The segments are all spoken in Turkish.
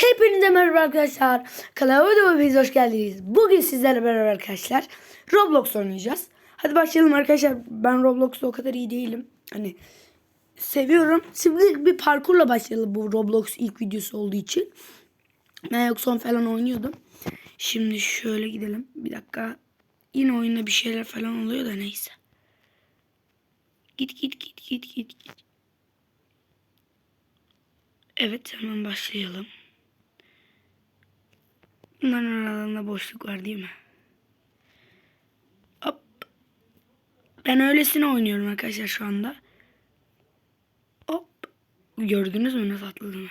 Hepinize merhaba arkadaşlar. Kanalıma hepiniz hoş geldiniz. Bugün sizlerle beraber arkadaşlar Roblox oynayacağız. Hadi başlayalım arkadaşlar. Ben Roblox'ta o kadar iyi değilim. Hani seviyorum. Şimdi bir parkurla başlayalım bu Roblox ilk videosu olduğu için. Ben yok falan oynuyordum. Şimdi şöyle gidelim. Bir dakika. Yine oyunda bir şeyler falan oluyor da neyse. Git git git git git git. Evet hemen başlayalım. Bunların aralarında boşluk var değil mi? Hop. Ben öylesine oynuyorum arkadaşlar şu anda. Hop. Gördünüz mü nasıl atladım?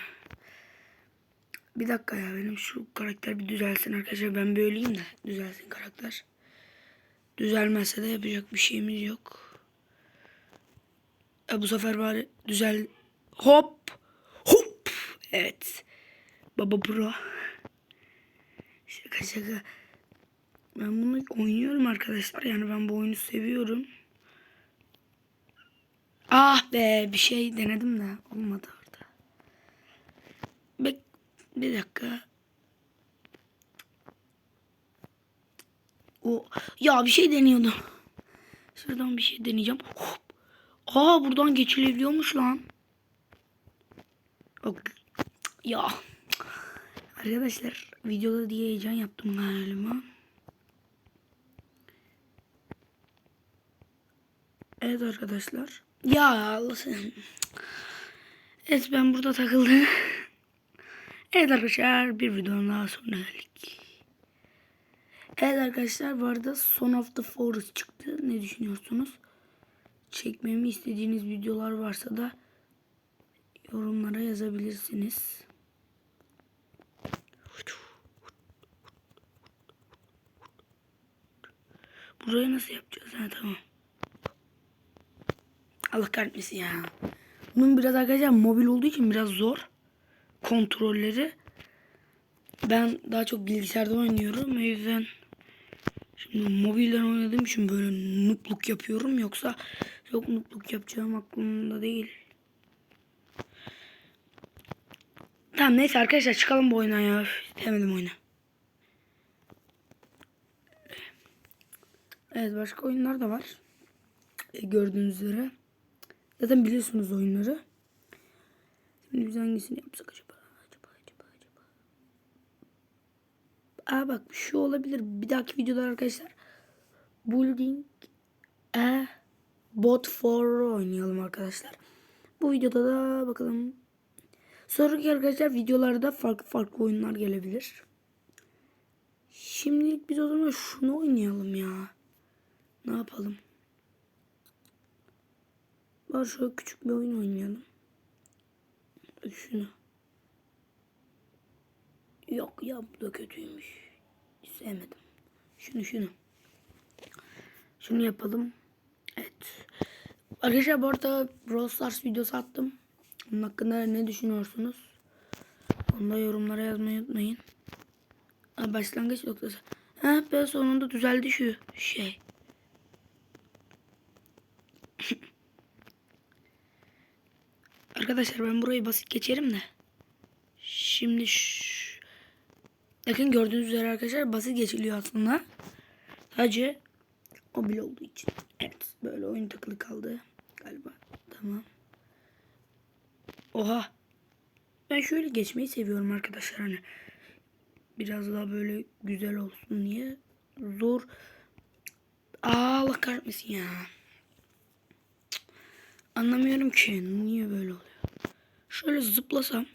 Bir dakika ya benim şu karakter bir düzelsin arkadaşlar. Ben böyleyim de düzelsin karakter. Düzelmezse de yapacak bir şeyimiz yok. E, bu sefer bari düzel... Hop. Hop. Evet. Baba Pro. Şaka şaka. Ben bunu oynuyorum arkadaşlar. Yani ben bu oyunu seviyorum. Ah be bir şey denedim de olmadı orada. Bek bir dakika. O ya bir şey deniyordum. Şuradan bir şey deneyeceğim. Hop. Aa buradan geçilebiliyormuş lan. Bak. Ya. Arkadaşlar videoda diye heyecan yaptım galiba. Evet arkadaşlar. Ya Allah'ım. Evet ben burada takıldım. Evet arkadaşlar bir videonun daha sonuna geldik. Evet arkadaşlar bu arada Son of the Forest çıktı. Ne düşünüyorsunuz? Çekmemi istediğiniz videolar varsa da yorumlara yazabilirsiniz. Burayı nasıl yapacağız? Ha tamam. Allah kahretmesin ya. Bunun biraz arkadaşlar mobil olduğu için biraz zor. Kontrolleri. Ben daha çok bilgisayarda oynuyorum. O yüzden şimdi mobilden oynadığım için böyle nupluk yapıyorum. Yoksa yok nupluk yapacağım aklımda değil. Tamam neyse arkadaşlar çıkalım bu oyuna ya. Demedim oyuna. Evet başka oyunlar da var. E, gördüğünüz üzere. Zaten biliyorsunuz oyunları. Şimdi biz hangisini yapsak acaba? Acaba acaba acaba. Aa bak şu olabilir. Bir dahaki videoda arkadaşlar. Building a bot for oynayalım arkadaşlar. Bu videoda da bakalım. Sonraki arkadaşlar videolarda farklı farklı oyunlar gelebilir. Şimdilik biz o zaman şunu oynayalım ya. Ne yapalım? Var şöyle küçük bir oyun oynayalım. Şunu. Yok ya bu da kötüymüş. Hiç sevmedim. Şunu şunu. Şunu yapalım. Evet. Arkadaşlar bu arada Brawl Stars videosu attım. Onun hakkında ne düşünüyorsunuz? Onu da yorumlara yazmayı unutmayın. Başlangıç noktası. Ha ben sonunda düzeldi şu şey. Arkadaşlar ben burayı basit geçerim de. Şimdi. Bakın gördüğünüz üzere arkadaşlar basit geçiliyor aslında. Sadece mobil olduğu için. Evet böyle oyun takılı kaldı galiba. Tamam. Oha. Ben şöyle geçmeyi seviyorum arkadaşlar hani. Biraz daha böyle güzel olsun diye. Zor. Aa, Allah kahretmesin ya. Anlamıyorum ki niye böyle oluyor. Şöyle zıplasam.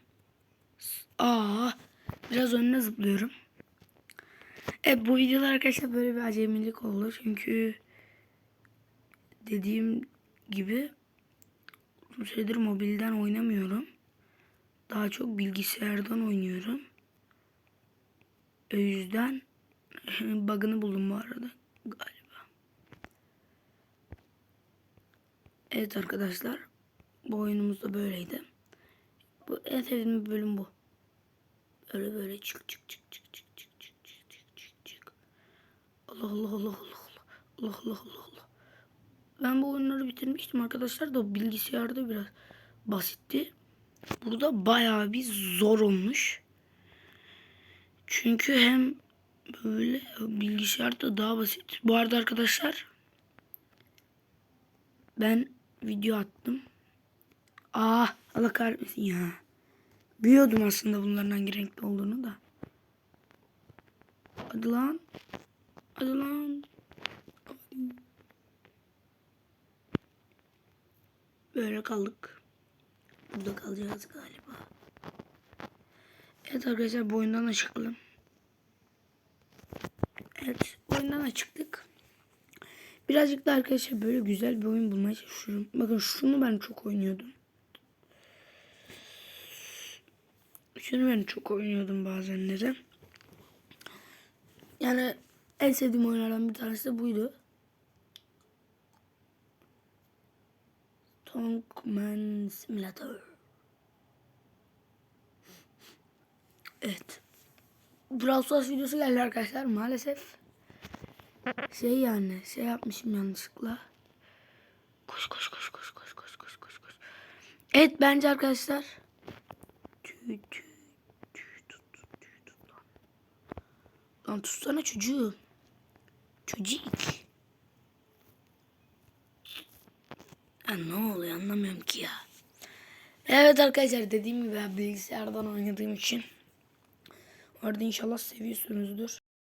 Aa, biraz önüne zıplıyorum. Evet bu videoda arkadaşlar böyle bir acemilik oldu. Çünkü dediğim gibi uzun süredir mobilden oynamıyorum. Daha çok bilgisayardan oynuyorum. O yüzden bug'ını buldum bu arada galiba. Evet arkadaşlar. Bu oyunumuz da böyleydi. Bu en sevdiğim bölüm bu. Böyle böyle çık çık çık çık çık çık çık çık çık çık çık. Allah Allah Allah Allah Allah. Allah Allah Allah Allah. Ben bu oyunları bitirmiştim arkadaşlar da bilgisayarda biraz basitti. Burada bayağı bir zor olmuş. Çünkü hem böyle bilgisayarda daha basit. Bu arada arkadaşlar ben video attım. Aa Allah kahretmesin ya. Biliyordum aslında bunların hangi renkte olduğunu da. Hadi lan. Hadi lan. Böyle kaldık. Burada kalacağız galiba. Evet arkadaşlar bu oyundan da çıkalım. Evet oyundan da çıktık. Birazcık da arkadaşlar böyle güzel bir oyun bulmaya çalışıyorum. Bakın şunu ben çok oynuyordum. Şunu ben çok oynuyordum bazenleri. Yani en sevdiğim oyunlardan bir tanesi de buydu. Tonkman Simulator. Evet. Brawl Stars videosu geldi arkadaşlar maalesef. Şey yani şey yapmışım yanlışlıkla. Koş koş koş koş koş koş koş koş koş. Evet bence arkadaşlar. Lan tutsana çocuğu. Çocuk. Ya ne oluyor anlamıyorum ki ya. Evet arkadaşlar dediğim gibi ben bilgisayardan oynadığım için. Orada inşallah seviyorsunuzdur.